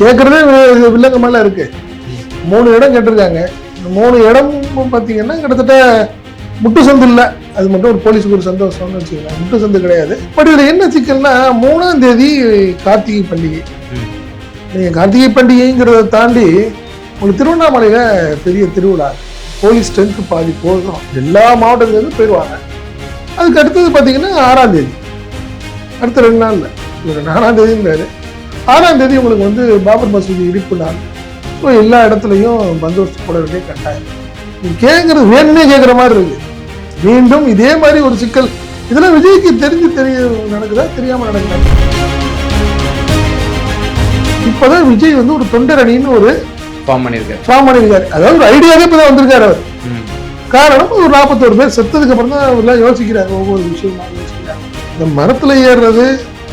கேட்குறதே வில்லங்கமெல்லாம் இருக்குது மூணு இடம் கேட்டிருக்காங்க. இந்த மூணு இடம் பார்த்தீங்கன்னா கிட்டத்தட்ட முட்டு சந்து இல்லை. அது மட்டும் ஒரு போலீஸுக்கு ஒரு சந்தோஷம்னு வச்சுக்கலாம் முட்டு சந்து கிடையாது. பட் இதில் என்ன சிக்கல்னா மூணாம் தேதி கார்த்திகை பண்டிகை. நீங்கள் கார்த்திகை பண்டிகைங்கிறத தாண்டி உங்களுக்கு திருவண்ணாமலையில் பெரிய திருவிழா. போலீஸ் ஸ்ட்ரென்த் பாதி போதும். எல்லா மாவட்டத்துலேருந்து போயிடுவாங்க அதுக்கு அடுத்தது பார்த்தீங்கன்னா ஆறாம் தேதி. அடுத்த ரெண்டு நாளில். இவர் நாலாம் தேதிங்கிறாரு ஆறாம் தேதி உங்களுக்கு வந்து பாபர் மசூதி இடிப்பு நாள் ஸோ எல்லா இடத்துலையும் பந்தோபஸ்து போட வேண்டிய கட்டாயம். கேட்கறது வேணும்னே கேட்குற மாதிரி இருக்கு. மீண்டும் இதே மாதிரி ஒரு சிக்கல். இதெல்லாம் விஜய்க்கு தெரிஞ்சு தெரிய நடக்குதா? தெரியாம நடக்குதா? இப்பதான் விஜய் வந்து ஒரு தொண்டர் அணின்னு ஒரு ஃபார்ம் பண்ணியிருக்காரு. ஃபார்ம் பண்ணியிருக்காரு. அதாவது ஒரு ஐடியாவே இப்பதான் வந்திருக்காரு அவர். காரணம் ஒரு நாற்பத்தோரு பேர் செத்ததுக்கு அப்புறம் தான் அவர்லாம் யோசிக்கிறாங்க ஒவ்வொரு விஷயமா யோசிக்கிறாங்க இந்த மரத்துல ஏறுறது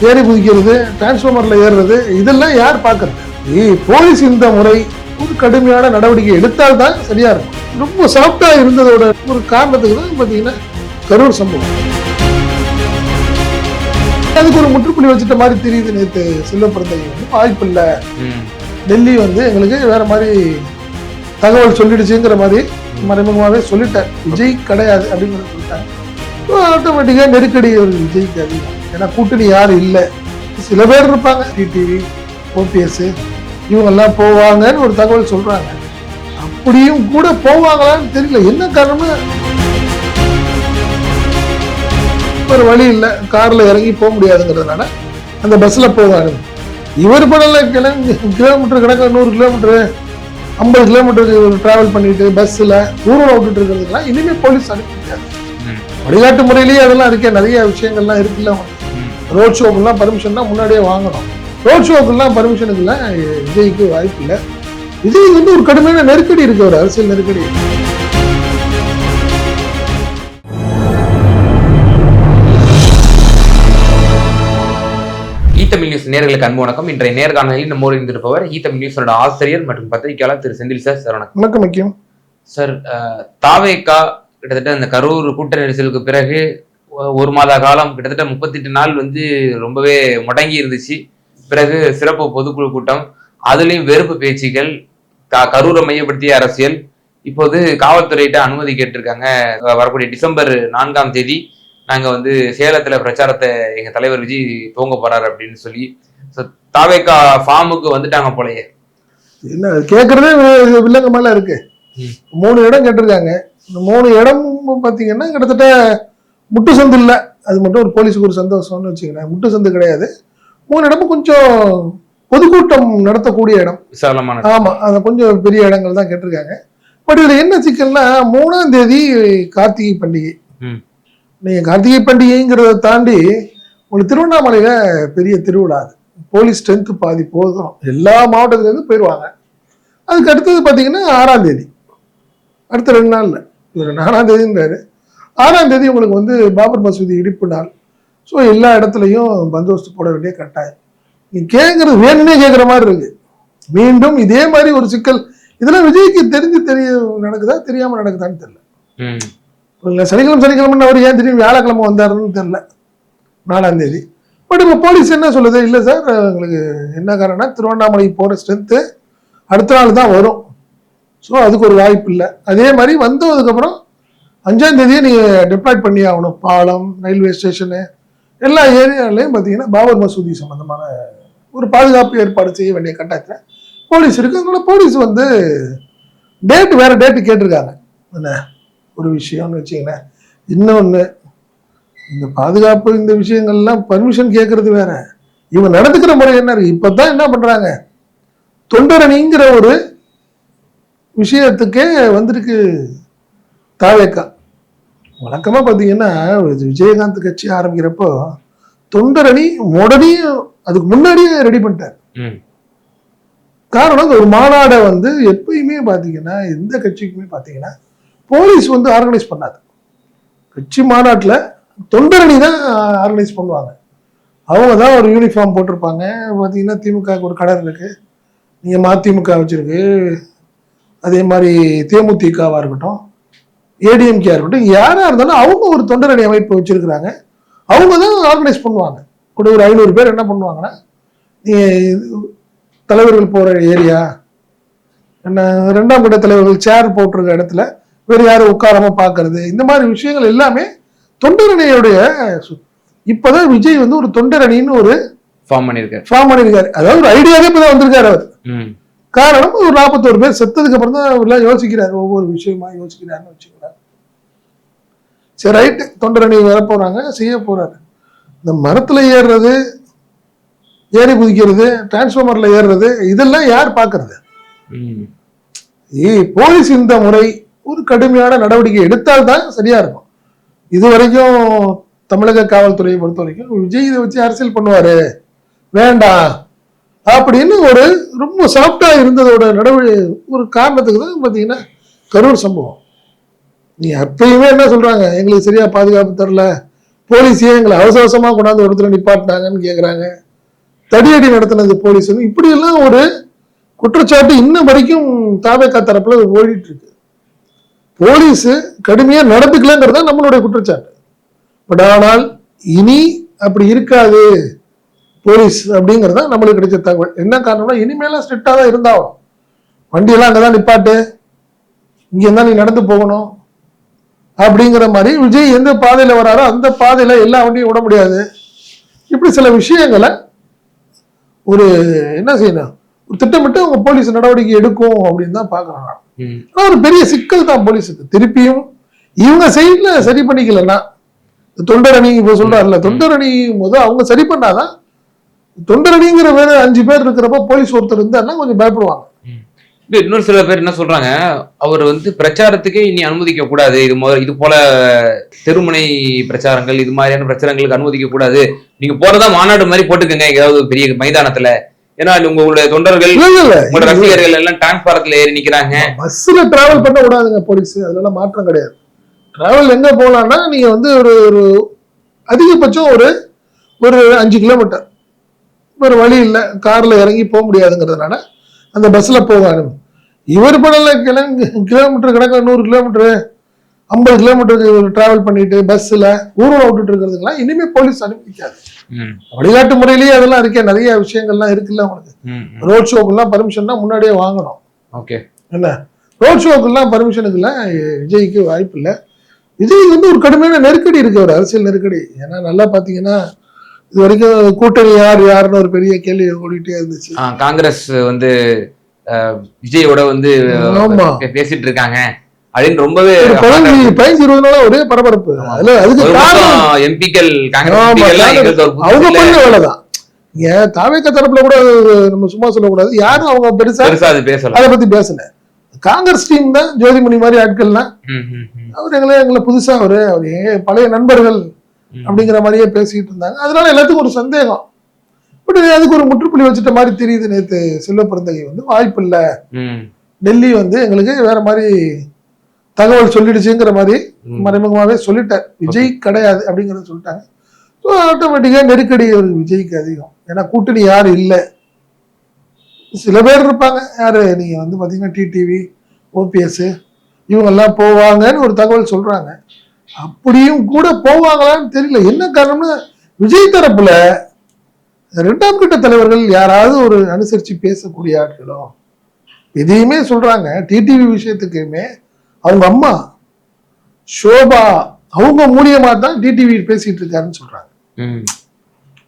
ஏறி குதிக்கிறது டிரான்ஸ்ஃபார்மர்ல ஏறுறது இதெல்லாம் யார் பார்க்கறது? போலீஸ் இந்த முறை ஒரு கடுமையான நடவடிக்கை எடுத்தால்தான் சரியா இருக்கும். ரொம்ப சாஃப்டா இருந்ததோட ஒரு காரணத்துக்கு தான் பாத்தீங்கன்னா கரூர் சம்பவம். அதுக்கு ஒரு முற்றுப்புள்ளி வச்சுட்ட மாதிரி தெரியுது நேற்று செல்வப்பிரந்தை வந்து வாய்ப்பு இல்லை. டெல்லி வந்து எங்களுக்கு வேற மாதிரி தகவல் சொல்லிடுச்சுங்கிற மாதிரி மறைமுகமாகவே சொல்லிட்டார் விஜய் கிடையாது அப்படின்னு சொல்லிட்டாங்க. ஆட்டோமேட்டிக்காக நெருக்கடி ஒரு விஜய்க்கு அதிகம். ஏன்னா கூட்டணி யாரும் இல்லை? சில பேர் இருப்பாங்க. டிடிவி ஓபிஎஸ் இவங்கெல்லாம் போவாங்கன்னு ஒரு தகவல் சொல்றாங்க. அப்படியும் கூட போவாங்களான்னு தெரியல. என்ன காரணம்னா ஒரு வழி இல்லை. கார்ல இறங்கி போக முடியாதுங்கிறதுனால அந்த பஸ்ல போவாங்க இவர் கிளம்பி கிலோமீட்டர் கணக்கு நூறு கிலோமீட்டர் ஐம்பது கிலோமீட்டருக்கு டிராவல் பண்ணிட்டு பஸ்ஸில் ஊரில் விட்டுட்டு இருக்கிறதுக்கெல்லாம் இனிமேல் போலீஸ் அனுப்ப முடியாது. வழிகாட்டு முறையிலேயே அதெல்லாம் இருக்கே. நிறைய விஷயங்கள்லாம் இருக்குல்ல. ரோட் ஷோக்கெல்லாம் பர்மிஷன்லாம் முன்னாடியே வாங்கணும். ரோட் ஷோக்கெல்லாம் பர்மிஷனுக்குலாம் விஜய்க்கு வாய்ப்பு இல்லை. விஜய் வந்து ஒரு கடுமையான நெருக்கடி இருக்கு ஒரு அரசியல் நெருக்கடி. ஈ தமிழ் நியூஸ் நேர்களுக்கு அன்பு வணக்கம். இன்றைய நேர்காணலில் நம்மோடு இருந்திருப்பவர் ஈ தமிழ் நியூஸோட ஆசிரியர் மற்றும் பத்திரிகையாளர் திரு செந்தில் சார். சார் வணக்கம். வணக்கம் முக்கியம் சார் அஹ், தாவேகா கிட்டத்தட்ட இந்த கரூர் கூட்ட நெரிசலுக்கு பிறகு ஒரு மாத காலம் கிட்டத்தட்ட முப்பத்தெட்டு நாள் வந்து ரொம்பவே முடங்கி இருந்துச்சு. பிறகு சிறப்பு பொதுக்குழு கூட்டம் அதுலயும் வெறுப்பு பேச்சுகள் க- கரூரை மையப்படுத்திய அரசியல். இப்போது காவல்துறையிட்ட அனுமதி கேட்டிருக்காங்க. வரக்கூடிய டிசம்பர் நான்காம் தேதி நாங்க வந்து சேலத்துல பிரச்சாரத்தை எங்க தலைவர் விஜய் துவங்க போறாரு அப்படின்னு சொல்லி So, தாவேகா ஃபார்முக்கு வந்துட்டாங்க போலயே. என்ன கேட்கறதே வில்லங்கமெல்லாம் இருக்கு. ம். மூணு இடம் கேட்டிருக்காங்க. இந்த மூணு இடம் பார்த்தீங்கன்னா கிட்டத்தட்ட முட்டு சந்து இல்லை. அது மட்டும் ஒரு போலீஸுக்கு ஒரு சந்தோஷம்னு வச்சுக்கிறேன் முட்டு சந்து கிடையாது. மூணு இடமும் கொஞ்சம் பொதுக்கூட்டம் நடத்தக்கூடிய இடம். விசாலமான ஆமா அது கொஞ்சம் பெரிய இடங்கள் தான் கேட்டிருக்காங்க. பட் இதுல என்ன சிக்கல்னா மூணாம் தேதி கார்த்திகை பண்டிகை. ம். நீங்க கார்த்திகை பண்டிகைங்கிறத தாண்டி உங்களுக்கு திருவண்ணாமலையில பெரிய திருவிழா அது. போலீஸ் ஸ்ட்ரென்த் பாதி போதும். எல்லா மாவட்டத்துல இருந்து போயிடுவாங்க அதுக்கு அடுத்தது பாத்தீங்கன்னா ஆறாம் தேதி. அடுத்த ரெண்டு நாள்ல. இவர் நாலாம் தேதிங்கிறாரு ஆறாம் தேதி உங்களுக்கு வந்து பாபர் மசூதி இடிப்பு நாள். ஸோ எல்லா இடத்துலையும் பந்தோபஸ்து போட வேண்டிய கட்டாயம். நீ கேட்கறது வேணும்னே கேட்குற மாதிரி இருக்கு. மீண்டும் இதே மாதிரி ஒரு சிக்கல். இதெல்லாம் விஜய்க்கு தெரிஞ்சு தெரிய நடக்குதா? தெரியாம நடக்குதான்னு தெரியல. ம். இல்லை சனிக்கிழமை சனிக்கிழமை அவர் ஏன் திடீர்னு வியாழக்கிழமை வந்தாருன்னு தெரியல. நாலாம் தேதி. பட் இப்போ போலீஸ் என்ன சொல்லுது? இல்லை சார் எங்களுக்கு என்ன காரணம்னா திருவண்ணாமலை போகிற ஸ்ட்ரென்த்து அடுத்த நாள் தான் வரும். ஸோ அதுக்கு ஒரு வாய்ப்பு இல்லை. அதே மாதிரி வந்ததுக்கப்புறம் அஞ்சாம் தேதியை நீங்கள் டிப்ளாய் பண்ணி ஆகணும். பாலம் ரயில்வே ஸ்டேஷனு எல்லா ஏரியாலையும் பார்த்தீங்கன்னா பாபர் மசூதி சம்மந்தமான ஒரு பாதுகாப்பு ஏற்பாடு செய்ய வேண்டிய கட்டாயத்தில் போலீஸ் இருக்கு. அதனால போலீஸ் வந்து டேட்டு வேறு டேட்டு கேட்டிருக்காங்க. என்ன? ஒரு விஷயம்னு வச்சிங்கன்னா இன்னொன்று இந்த பாதுகாப்பு இந்த விஷயங்கள்லாம் பர்மிஷன் கேட்கறது வேற. இவன் நடந்துக்கிற முறை என்ன இருக்கு? இப்பதான் என்ன பண்ணுறாங்க தொண்டரணிங்கிற ஒரு விஷயத்துக்கே வந்திருக்கு தாவேக்கா. வழக்கமா பாத்தீங்கன்னா விஜயகாந்த் கட்சி ஆரம்பிக்கிறப்போ தொண்டரணி உடனே அதுக்கு முன்னாடியே ரெடி பண்ணிட்டார். காரணம் ஒரு மாநாடை வந்து எப்பயுமே பார்த்தீங்கன்னா எந்த கட்சிக்குமே பார்த்தீங்கன்னா போலீஸ் வந்து ஆர்கனைஸ் பண்ணாது. கட்சி மாநாட்டில் தொண்டரணி தான் ஆர்கனைஸ் பண்ணுவாங்க. அவங்க தான் ஒரு யூனிஃபார்ம் போட்டிருப்பாங்க. பார்த்தீங்கன்னா திமுகவுக்கு ஒரு கடை இருக்கு. நீங்கள் மதிமுக வச்சிருக்கு. அதே மாதிரி தேமுதிகவாக இருக்கட்டும். ஏடிஎம்கேயா இருக்கட்டும் யாராக இருந்தாலும் அவங்க ஒரு தொண்டரணி அமைப்பு வச்சிருக்கிறாங்க. அவங்க தான் ஆர்கனைஸ் பண்ணுவாங்க. கூட ஒரு ஐநூறு பேர் என்ன பண்ணுவாங்கன்னா தலைவர்கள் போற ஏரியா என்ன ரெண்டாம் கட்ட தலைவர்கள் சேர் போட்டிருக்க இடத்துல வேற யாரும் உட்காராம பாக்குறது இந்த மாதிரி விஷயங்கள் எல்லாமே தொண்டரணியுடைய சு- இப்பதான் விஜய் வந்து ஒரு தொண்டரணின்னு ஒரு ஃபார்ம் பண்ணியிருக்காரு ஃபார்ம் பண்ணியிருக்காரு அதாவது ஒரு ஐடியாவே இப்பதான் வந்திருக்காரு அவர். காரணம் ஒரு நாற்பத்தோரு பேர் செத்ததுக்கு அப்புறம் தான் அவர்லாம் யோசிக்கிறாரு. ஒவ்வொரு விஷயமா யோசிக்கிறாருன்னு வச்சுக்கிறாரு சரி ரைட்டு தொண்டரணி வர போறாங்க செய்ய போறாரு. இந்த மரத்துல ஏறுறது ஏறி குதிக்கிறது டிரான்ஸ்ஃபார்மர்ல ஏறுறது இதெல்லாம் யார் பார்க்கறது? போலீஸ் இந்த முறை ஒரு கடுமையான நடவடிக்கை எடுத்தால்தான் சரியா இருக்கும். இது வரைக்கும் தமிழக காவல்துறையை பொறுத்த வரைக்கும் விஜய் இதை வச்சு அரசியல் பண்ணுவாரு. வேண்டாம். அப்படின்னு ஒரு ரொம்ப சாஃப்டாக இருந்ததோட நடவடிக்கை ஒரு காரணத்துக்கு தான் பார்த்தீங்கன்னா கரூர் சம்பவம். நீ அப்பயுமே என்ன சொல்றாங்க? எங்களுக்கு சரியா பாதுகாப்பு தரல. போலீஸே எங்களை அவசர கொண்டாந்து ஒருத்தர் நிப்பாட்டினாங்கன்னு கேட்குறாங்க தடியடி நடத்தினது போலீஸ்னு இப்படி எல்லாம் ஒரு குற்றச்சாட்டு இன்ன வரைக்கும் தாவேக்கா தரப்பில் ஓடிட்டு இருக்கு போலீஸ் கடுமையா நடந்துக்கலங்கிறது தான் நம்மளுடைய குற்றச்சாட்டு. பட் ஆனால் இனி அப்படி இருக்காது. போலீஸ் அப்படிங்கிறது தான் நம்மளுக்கு கிடைச்ச தகவல். என்ன காரணம்னா இனிமேலாம் ஸ்ட்ரிக்டா தான் இருந்தாலும் வண்டியெல்லாம் அங்கதான் நிப்பாட்டு. இங்க இருந்தா நீ நடந்து போகணும். அப்படிங்கிற மாதிரி விஜய் எந்த பாதையில வராரோ அந்த பாதையில எல்லா வண்டியும் விட முடியாது. இப்படி சில விஷயங்களை ஒரு என்ன செய்யணும்? ஒரு திட்டமிட்டு அவங்க போலீஸ் நடவடிக்கை எடுக்கும் அப்படின்னு தான் பாக்குறாங்க ம். ஆனா ஒரு பெரிய சிக்கல் தான் போலீஸுக்கு. திருப்பியும் இவங்க சைட்ல சரி பண்ணிக்கலன்னா தொண்டரணி இப்ப சொல்றாருல தொண்டரணி போது அவங்க சரி பண்ணாதான் தொண்டரணிங்கிற வேற அஞ்சு பேர் இருக்கிறப்ப போலீஸ் ஒருத்தர் இருந்தாருன்னா கொஞ்சம் பயப்படுவாங்க. இன்னொரு சில பேர் என்ன சொல்றாங்க? அவர் வந்து பிரச்சாரத்துக்கே இனி அனுமதிக்க கூடாது. இது இது போல தெருமுனை பிரச்சாரங்கள் இது மாதிரியான பிரச்சாரங்களுக்கு அனுமதிக்க கூடாது. நீங்க போறதா மாநாடு மாதிரி போட்டுக்கங்க ஏதாவது பெரிய மைதானத்துல. ஏன்னா உங்களுடைய தொண்டர்கள் உங்களோட ரசிகர்கள் எல்லாம் டிரான்ஸ்பாரத்துல ஏறி நிக்கிறாங்க. பஸ்ல டிராவல் பண்ண கூடாதுங்க போலீஸ் அதெல்லாம் மாற்றம் கிடையாது. டிராவல் எங்க போகலாம்னா நீங்க வந்து ஒரு ஒரு அதிகபட்சம் ஒரு ஒரு அஞ்சு கிலோமீட்டர் ஒரு வழி இல்லை. கார்ல இறங்கி போக முடியாதுங்கிறதுனால அந்த பஸ்ல போகணும் இவர் பண்ணல கிளம்பி கிலோமீட்டர் கணக்கில் நூறு கிலோமீட்டர் ஐம்பது கிலோமீட்டருக்கு டிராவல் பண்ணிட்டு பஸ்ல ஊர்வலம் விட்டுட்டு இருக்கிறதுக்கெல்லாம் இனிமே போலீஸ் அனுமதிக்காது ம், வழிகாட்டு முறையிலேயே அதெல்லாம் இருக்கே நிறைய விஷயங்கள்லாம் இருக்குல்ல உங்களுக்கு. ரோட் ஷோக்கெல்லாம் பர்மிஷன்னா முன்னாடியே வாங்கணும். ஓகே. என்ன? ரோட் ஷோக்கெல்லாம் பர்மிஷனுக்குலாம் விஜய்க்கு வாய்ப்பு இல்லை. விஜய்க்கு வந்து ஒரு கடுமையான நெருக்கடி இருக்கு ஒரு அரசியல் நெருக்கடி. ஏன்னா நல்லா பார்த்தீங்கன்னா இது வரைக்கும் கூட்டணி யார் யாருன்னு ஒரு பெரிய கேள்வி ஓடிட்டே இருந்துச்சு. காங்கிரஸ் வந்து விஜயோட வந்து பேசிட்டு இருக்காங்க. அப்படின்னு ரொம்பவே பதினஞ்சு பதினஞ்சு இருபது நாளா ஒரே பரபரப்பு. அதுல அதுக்கு காரணம் எம்பிக்கள் காங்கிரஸ் அவங்க பண்ண வேலைதான். தாவேக்க தரப்புல கூட நம்ம சும்மா சொல்லக்கூடாது. யாரும் அவங்க பெருசா பெருசா அது பேசல. அதை பத்தி பேசல. காங்கிரஸ் டீம் தான் ஜோதிமணி மாதிரி ஆட்கள்லாம் ம், அவர் எங்களை எங்களை புதுசா அவரு. பழைய நண்பர்கள். அப்படிங்கிற மாதிரியே பேசிட்டு இருந்தாங்க. அதனால எல்லாத்துக்கும் ஒரு சந்தேகம். பட் அதுக்கு ஒரு முற்றுப்புள்ளி வச்சுட்ட மாதிரி தெரியுது. நேத்து செல்வ பிறந்தகை வந்து வாய்ப்பு இல்ல டெல்லி வந்து எங்களுக்கு வேற மாதிரி தகவல் சொல்லிடுச்சுங்கிற மாதிரி. மறைமுகமாவே சொல்லிட்டார் விஜய் கிடையாது அப்படிங்கறத சொல்லிட்டாங்க. ஸோ ஆட்டோமேட்டிக்கா நெருக்கடி ஒரு விஜய்க்கு அதிகம். ஏன்னா கூட்டணி யாரும் இல்லை? சில பேர் இருப்பாங்க. யாரு? நீங்க வந்து பாத்தீங்கன்னா டிடிவி ஓபிஎஸ் இவங்கெல்லாம் போவாங்கன்னு ஒரு தகவல் சொல்றாங்க. அப்படியும் கூட போவாங்களான்னு தெரியல. என்ன காரணம்னா விஜய் தரப்புல ரெண்டாம் கட்ட தலைவர்கள் யாராவது ஒரு அனுசரிச்சு பேசக்கூடிய ஆட்களோ எதையுமே சொல்றாங்க. டிடிவி விஷயத்துக்குமே அவங்க அம்மா ஷோபா அவங்க மூலியமா தான் டிடிவி பேசிட்டு இருக்காருன்னு சொல்றாங்க. ம்.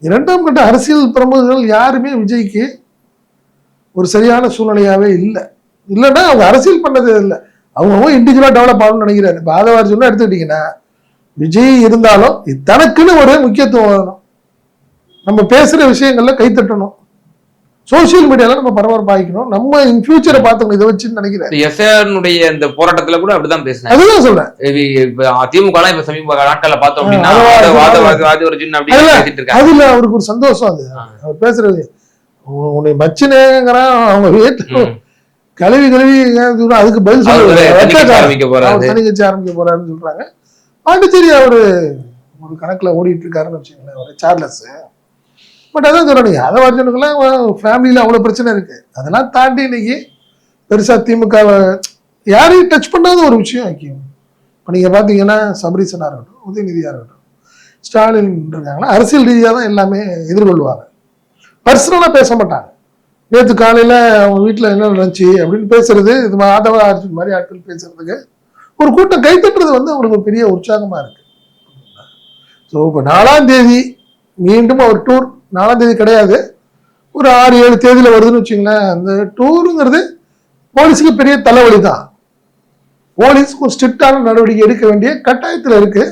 இரண்டாம் கட்ட அரசியல் பிரமுகர்கள் யாருமே விஜய்க்கு ஒரு சரியான சூழ்நிலையாவே இல்லை. இல்லைன்னா அவங்க அரசியல் பண்ணது இல்லை. அவங்க இண்டிவிஜுவலா டெவலப் ஆகணும்னு நினைக்கிறாரு. இப்போ ஆதவாரி சொன்னா எடுத்துக்கிட்டீங்கன்னா விஜய் இருந்தாலும் தனக்குன்னு ஒரு முக்கியத்துவம் வரணும் நம்ம பேசுற விஷயங்கள்ல கைத்தட்டணும் சோசியல் மீடியால நம்ம பரபரப்பாகிக்கணும் நம்ம இன் ஃபியூச்சரை பார்த்துக்கணும். இதை வச்சுன்னு நினைக்கிறேன் எஸ்ஐஆர் இந்த போராட்டத்துல கூட அப்படிதான் பேசினாங்க அதுதான் சொல்றேன். இப்ப திமுக எல்லாம் இப்ப சமீப நாட்கள்ல பார்த்தோம் அப்படின்னா அதுல- அவருக்கு ஒரு சந்தோஷம் அது. அவர் பேசுறது உன்னை மச்சினேங்கிறான். அவங்க வீட்டு. கழுவி கழுவி அதுக்கு பதில் சொல்ல. ஆரம்பிக்க போறாரு. ஆரம்பிக்க போறாருன்னு சொல்றாங்க. பாண்டிச்சேரி அவரு ஒரு கணக்குல ஓடிட்டு இருக்காருன்னு வச்சுக்கோங்களேன். ஒரு சார்லஸ் பட் அதான் சொல்றேன் அதை வருஷனுக்குலாம் ஃபேமிலியில அவ்வளவு பிரச்சனை இருக்கு. அதெல்லாம் தாண்டி இன்னைக்கு பெருசா திமுக யாரையும் டச் பண்ணாத ஒரு விஷயம் ஐக்கியம் இப்போ நீங்க பாத்தீங்கன்னா சபரீசனா இருக்கட்டும் உதயநிதியா இருக்கட்டும் ஸ்டாலின் இருக்காங்கன்னா அரசியல் ரீதியா தான் எல்லாமே எதிர்கொள்வாங்க. பர்சனலா பேச மாட்டாங்க. நேற்று காலையில அவங்க வீட்டுல என்ன நடந்துச்சு அப்படின்னு பேசுறது இது மாதிரி ஆதவ அர்ஜுன் மாதிரி ஆட்கள் பேசுறதுக்கு ஒரு கூட்டம் கைத்தட்டுறது வந்து அவங்களுக்கு ஒரு பெரிய உற்சாகமா இருக்கு. ஸோ இப்போ நாலாம் தேதி மீண்டும் அவர் டூர் நாலாம் தேதி கிடையாது. ஒரு ஆறு ஏழு தேதியில வருதுன்னு வச்சுங்களேன் அந்த டூருங்கிறது போலீஸுக்கு பெரிய தலைவலி தான். போலீஸ் கொஞ்சம் ஸ்ட்ரிக்டான நடவடிக்கை எடுக்க வேண்டிய கட்டாயத்தில் இருக்கு.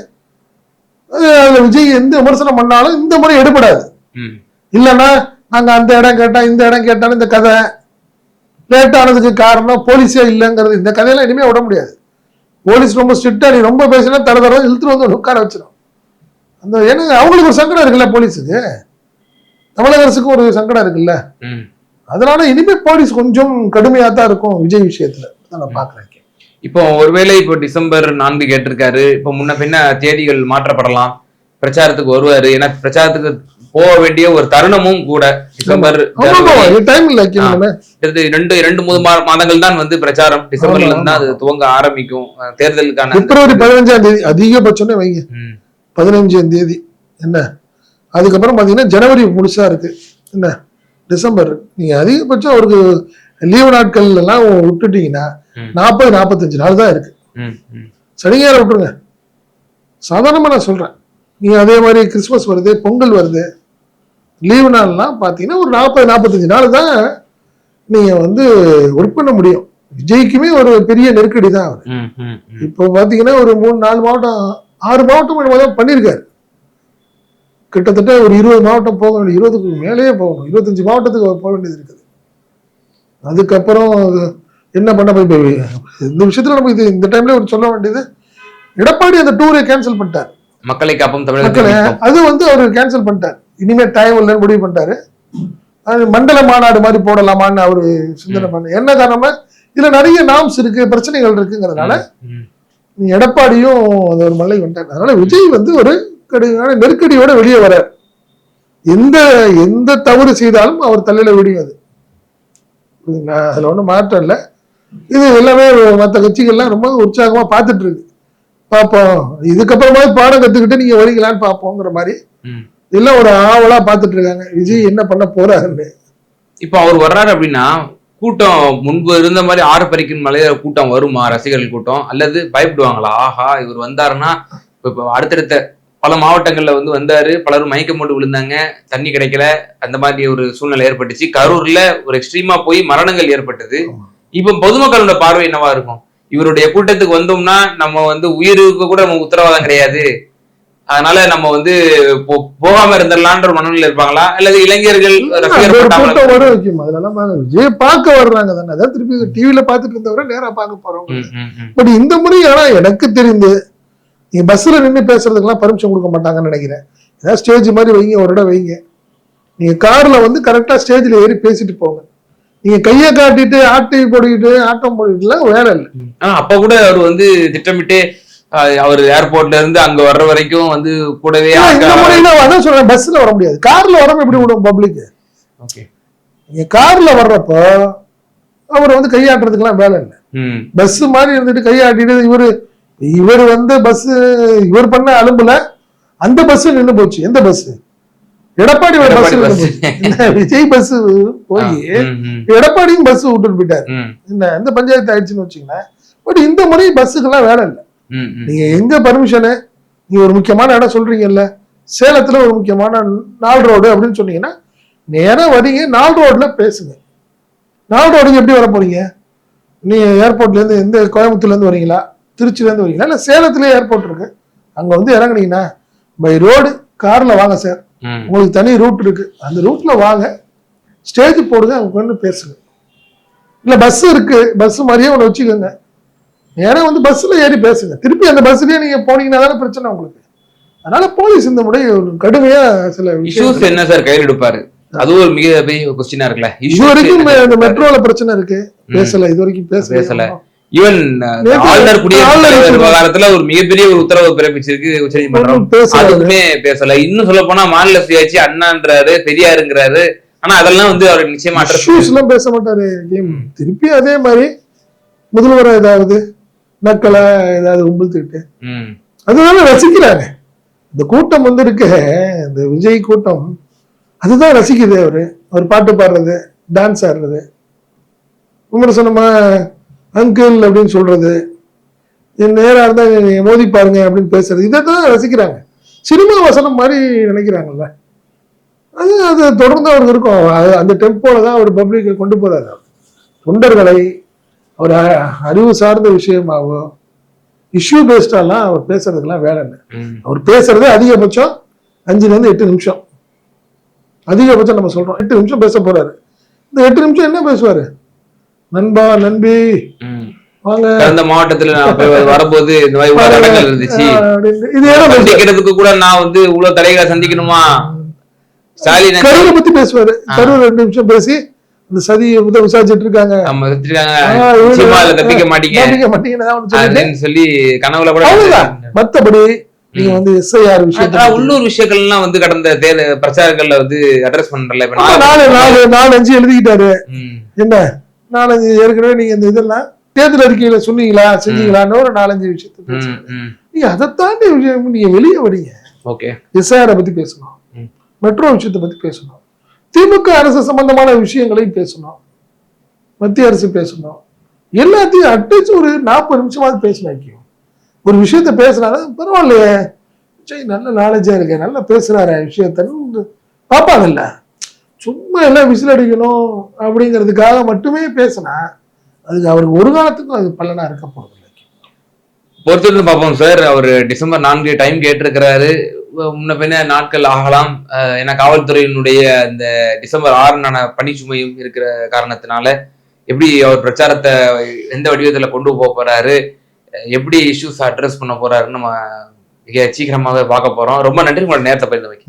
அது அதுல விஜய் எந்த விமர்சனம் பண்ணாலும் இந்த முறை எடுபடாது. இல்லைன்னா நாங்க அந்த இடம் கேட்டா இந்த இடம் கேட்டாலும் இந்த கதை லேட் ஆனதுக்கு காரணம் போலீஸே இல்லைங்கிறது. இந்த கதையெல்லாம் இனிமே விட முடியாது. போலீஸ் ரொம்ப ஸ்ட்ரிக்டா நீ ரொம்ப பேசினா தர தர இழுத்துட்டு வந்து உட்கார வச்சிடும் அந்த ஏன்னா அவங்களுக்கு ஒரு சங்கடம் இருக்குல்ல போலீஸுக்கு? தமிழக அரசுக்கு ஒரு சங்கடம் இருக்குல்ல? அதனால இனிமே போலீஸ் கொஞ்சம் கடுமையா தான் இருக்கும் விஜய் விஷயத்துல. நான் பாக்குறேன். இப்போ ஒருவேளை இப்போ டிசம்பர் நான்கு கேட்டிருக்காரு. இப்போ முன்ன பின்ன தேதிகள் மாற்றப்படலாம். பிரச்சாரத்துக்கு வருவாரு. ஏன்னா பிரச்சாரத்துக்கு போக வேண்டிய ஒரு தருணமும் கூட டிசம்பர் ரெண்டு ரெண்டு மூணு மாதங்கள் தான் வந்து பிரச்சாரம். டிசம்பர்ல இருந்து தான் அது துவங்க ஆரம்பிக்கும். தேர்தலுக்கான பிப்ரவரி பதினஞ்சாம் தேதி அதிகபட்சம்னே வைங்க. பதினஞ்சாம் தேதி. என்ன? அதுக்கப்புறம் பார்த்தீங்கன்னா ஜனவரி முழுசா இருக்கு. என்ன? டிசம்பர். நீங்க அதிகபட்சம் அவருக்கு லீவு நாட்கள் எல்லாம் விட்டுட்டீங்கன்னா. நாற்பது நாற்பத்தஞ்சு நாள் தான் இருக்கு. ம், ம், சனிஞாயிறு விட்டுருங்க. சாதாரணமா நான் சொல்றேன். நீங்க அதே மாதிரி கிறிஸ்மஸ் வருது பொங்கல் வருது லீவு நாள்லாம் பார்த்தீங்கன்னா ஒரு நாற்பது நாற்பத்தஞ்சு நாள் தான் நீங்க வந்து ஒர்க் பண்ண முடியும். விஜய்க்குமே ஒரு பெரிய நெருக்கடி தான் அவர். இப்போ பார்த்தீங்கன்னா ஒரு மூணு நாலு மாவட்டம் ஆறு மாவட்டம் தான் பண்ணியிருக்காரு கிட்டத்தட்ட ஒரு இருபது மாவட்டம் போக வேண்டிய இருபதுக்கு மேலேயே போகணும். இருபத்தஞ்சு மாவட்டத்துக்கு போக வேண்டியது இருக்குது. அதுக்கப்புறம் என்ன பண்ண போய் இந்த விஷயத்துல நம்ம இது இந்த டைம்ல ஒரு சொல்ல வேண்டியது எடப்பாடி அந்த டூரை கேன்சல் பண்ணிட்டார். மக்களை காப்போம் மீட்போம். அது வந்து அவர் கேன்சல் பண்ணிட்டார். இனிமே டைம் இல்லைன்னு முடிவு பண்ணிட்டாரு. மண்டல மாநாடு மாதிரி போடலாமான்னு அவரு சிந்தனை பண்ண என்ன காரணமா இதுல நிறைய நாம்ஸ் இருக்கு பிரச்சனைகள் இருக்குங்கிறதுனால எடப்பாடியும் அது ஒரு மல்லை வந்துட்டாங்க அதனால விஜய் வந்து ஒரு கடுமையான நெருக்கடியோட வெளியே வரார் எந்த எந்த தவறு செய்தாலும் அவர் தலையில விடியும் அது. புரியுதுங்களா? அதுல ஒண்ணும் மாற்றம் இல்லை. இது எல்லாமே மற்ற கட்சிகள்லாம் ரொம்ப உற்சாகமா பார்த்துட்டு இருக்கு. பார்ப்போம். இதுக்கப்புறமா பாடம் கத்துக்கிட்டு நீங்க வரீங்களான்னு பார்ப்போங்கிற மாதிரி. எல்லாம் ஒரு ஆவலா பாத்துட்டு இருக்காங்க விஜய் என்ன பண்ண போறாருன்னு. இப்போ அவர் வர்றாரு அப்படின்னா கூட்டம் முன்பு இருந்த மாதிரி ஆறு பறிக்கும் மலையில கூட்டம் வருமா? ரசிகர்கள் கூட்டம். அல்லது பயப்படுவாங்களா? ஆஹா இவர் வந்தாருன்னா இப்ப அடுத்தடுத்த பல மாவட்டங்கள்ல வந்து வந்தாரு. பலரும் மயக்கம் போட்டு விழுந்தாங்க. தண்ணி கிடைக்கல. அந்த மாதிரி ஒரு சூழ்நிலை ஏற்பட்டுச்சு. கரூர்ல ஒரு எக்ஸ்ட்ரீமா போய் மரணங்கள் ஏற்பட்டது. இப்போ பொதுமக்களோட பார்வை என்னவா இருக்கும்? இவருடைய கூட்டத்துக்கு வந்தோம்னா நம்ம வந்து உயிருக்கு கூட நம்ம உத்தரவாதம் கிடையாது. அதனால நம்ம வந்து போகாம இருந்துடலான்ற மனநிலை இருப்பாங்களா? அல்லது இளைஞர்கள் விஜய் பார்க்க வர்றாங்க தானே. அதான் திருப்பி டிவியில பார்த்துட்டு இருந்தவரை நேரா பார்க்க போறவங்க. ம், ம், ம். பட் இந்த முறை ஆனா எனக்கு தெரிந்து நீங்க பஸ்ல நின்று பேசுறதுக்கெல்லாம் பர்மிஷன் கொடுக்க மாட்டாங்கன்னு நினைக்கிறேன். ஏதாவது ஸ்டேஜ் மாதிரி வைங்க ஒரு இடம் வைங்க. நீங்க கார்ல வந்து கரெக்டா ஸ்டேஜ்ல ஏறி பேசிட்டு போங்க. நீங்க கையை காட்டிட்டு ஆட்டை போட்டுக்கிட்டு ஆட்டம் போட்டுக்கிட்டுலாம் வேலை இல்லை. ஆனா அப்ப கூட அவர் வந்து திட்டமிட்டு அவர் ஏர்போர்ட்ல இருந்து அங்க வர்ற வரைக்கும் வந்து கூடவே அதான் சொல்றேன் பஸ்ல வர முடியாது. கார்ல வராம எப்படி விடும் பப்ளிக் Okay. நீங்க கார்ல வர்றப்போ அவர் வந்து கையாட்டுறதுக்கெல்லாம் வேலை இல்லை. பஸ் மாதிரி இருந்துட்டு கையாட்டிட்டு இவரு இவர் வந்து பஸ் இவர் பண்ண அலும்புல அந்த பஸ் நின்னு போச்சு. எந்த bus Edappadi bus Vijay bus போய் எடப்பாடியும் பஸ் விட்டுட்டு போயிட்டாரு. என்ன இந்த பஞ்சாயத்து ஆயிடுச்சுன்னு வச்சுங்களேன் பட் இந்த முறை பஸ்ஸுக்கெல்லாம் வேலை இல்லை. நீங்க எங்க பர்மிஷனு நீங்க ஒரு முக்கியமான இடம் சொல்றீங்கல்ல சேலத்துல ஒரு முக்கியமான நாள் ரோடு அப்படின்னு சொன்னீங்கன்னா நேரா வரீங்க நாள் ரோட்ல பேசுங்க. நாள் ரோடுக்கு எப்படி வர போறீங்க நீ ஏர்போர்ட்ல இருந்து எந்த கோயம்புத்தூர்ல இருந்து வரீங்களா? திருச்சில இருந்து வரீங்களா? இல்ல சேலத்திலே ஏர்போர்ட் இருக்கு. அங்க வந்து இறங்குனீங்கன்னா பை ரோடு கார்ல வாங்க சார் உங்களுக்கு தனி ரூட் இருக்கு. அந்த ரூட்ல வாங்க ஸ்டேஜ் போடுங்க அவங்க வந்து பேசுங்க. இல்ல பஸ் இருக்கு பஸ் மாதிரியே ஒன்று வச்சுக்கோங்க. நேரா வந்து பஸ்ல ஏறி பேசுங்க. திருப்பி அந்த பஸ்லயே நீங்க போனீங்கன்னா தானே பிரச்சனை உங்களுக்கு. அதனால போலீஸ் இந்த முறை ஒரு கடுமையா சில இஷ்யூஸ் என்ன சார் கையில் எடுப்பாரு. அதுவும் ஒரு மிக பெரிய கொஸ்டினா இருக்குல்ல? இது வரைக்கும் இந்த மெட்ரோல பிரச்சனை இருக்கு. பேசல. இது வரைக்கும் பேசல. பேசல. ஈவன் ஆளுநர் சொல்றாரு. விவகாரத்துல ஒரு மிகப்பெரிய ஒரு உத்தரவு பிறப்பிச்சிருக்கு உச்சநீதிமன்றம். ஒண்ணும் பேசல. அதுக்குமே பேசல. இன்னும் சொல்ல போனா மாநில சுயாட்சி அண்ணான்றாரு பெரியாருங்கிறாரு. ஆனா அதெல்லாம் வந்து அவர் நிச்சயமா பேச மாட்டாரு. திருப்பி அதே மாதிரி முதல்வர் ஏதாவது நக்கலை ஏதாவது உம்பிழ்த்துக்கிட்டு அதுதானே ரசிக்கிறாங்க இந்த கூட்டம் வந்து இருக்கு. இந்த விஜய் கூட்டம் அதுதான் ரசிக்குது அவரு. அவர் பாட்டு பாடுறது டான்ஸ் ஆடுறது. விமர்சனமா அங்கிள் அப்படின்னு சொல்றது. என் நேரா இருந்தா நீங்க மோதி பாருங்க அப்படின்னு பேசுறது. இதை தான் ரசிக்கிறாங்க. சினிமா வசனம் மாதிரி நினைக்கிறாங்கல்ல. அது அது தொடர்ந்து அவருக்கு இருக்கும். அது அந்த டெம்போல தான் அவர் பப்ளிக்கை கொண்டு போறாரு. தொண்டர்களை அவர் அ- அறிவு சார்ந்த விஷயமாவோ இஷ்யூ பேஸ்டாலாம் அவர் பேசுறதுக்கெல்லாம் வேலை இல்லை. அவர் பேசுறதே அதிகபட்சம் அஞ்சுல இருந்து எட்டு நிமிஷம். அதிகபட்சம் நம்ம சொல்றோம். எட்டு நிமிஷம் பேச போறாரு. இந்த எட்டு நிமிஷம் என்ன பேசுவாரு? நண்பா நண்பி. வாங்க. கடந்த மாவட்டத்துல வரும்போது இந்த மாதிரி தடங்கள் இருந்துச்சு. சந்திக்கிறதுக்கு கூட நான் வந்து இவ்வளவு தடைகளை சந்திக்கணுமா? ஸ்டாலின் கரூரை பத்தி பேசுவாரு. கரூர் ரெண்டு நிமிஷம் பேசி அந்த சதி உதவி விசாரிச்சுட்டு இருக்காங்க. நம்ம அதுல தப்பிக்க மாட்டீங்க. தப்பிக்க மாட்டீங்கன்னு சொல்லி கனவுல கூட மத்தபடி நீங்க வந்து எஸ்ஐஆர் விஷயத்தை ஆனா உள்ளூர் விஷயங்கள்லாம் வந்து கடந்த தேர்தல் பிரச்சாரங்கள்ல வந்து அட்ரஸ் பண்றல நாலு நாலு நாலு அஞ்சு எழுதிக்கிட்டாரு. என்ன? நாலஞ்சு ஏற்கனவே நீங்க இந்த இதெல்லாம் தேர்தல் அறிக்கையில சொன்னீங்களா? செஞ்சீங்களான்னு ஒரு நாலஞ்சு விஷயத்த. நீங்க அதை தாண்டி விஷயம் நீங்க வெளியே வரீங்க ஓகே. எஸ்ஐஆரை பத்தி பேசணும். மெட்ரோ விஷயத்தை பத்தி பேசணும். திமுக அரசு சம்பந்தமான விஷயங்களையும் பேசணும். மத்திய அரசு பேசணும். எல்லாத்தையும் அட்லீஸ்ட் ஒரு நாற்பது நிமிஷமாவது பேசினாக்கியும் ஒரு விஷயத்த பேசுனாலும் பரவாயில்லையே. சரி நல்ல நாலேஜா இருக்கு நல்லா பேசுறாரு விஷயத்தன்னு பார்ப்பாங்கல்ல. சும்மா எல்லாம் விசில் அடிக்கணும் அப்படிங்கிறதுக்காக மட்டுமே பேசினா அதுக்கு அவருக்கு ஒரு காலத்துக்கும் அது பலனாக இருக்க போகிறது பொறுத்திருந்து பார்ப்போம் சார். அவர் டிசம்பர் நான்கு டைம் கேட்டிருக்கிறாரு. முன்ன பின்ன நாட்கள் ஆகலாம். ஏன்னா காவல்துறையினுடைய இந்த டிசம்பர் ஆறுனான பணிச்சுமையும் இருக்கிற காரணத்தினால எப்படி அவர் பிரச்சாரத்தை எந்த வடிவத்தில் கொண்டு போக போறாரு எப்படி இஷ்யூஸ் அட்ரஸ் பண்ண போறாருன்னு நம்ம மிக சீக்கிரமாக பார்க்க போறோம். ரொம்ப நன்றி. உங்களோட நேரத்தை பகிர்ந்து வைக்க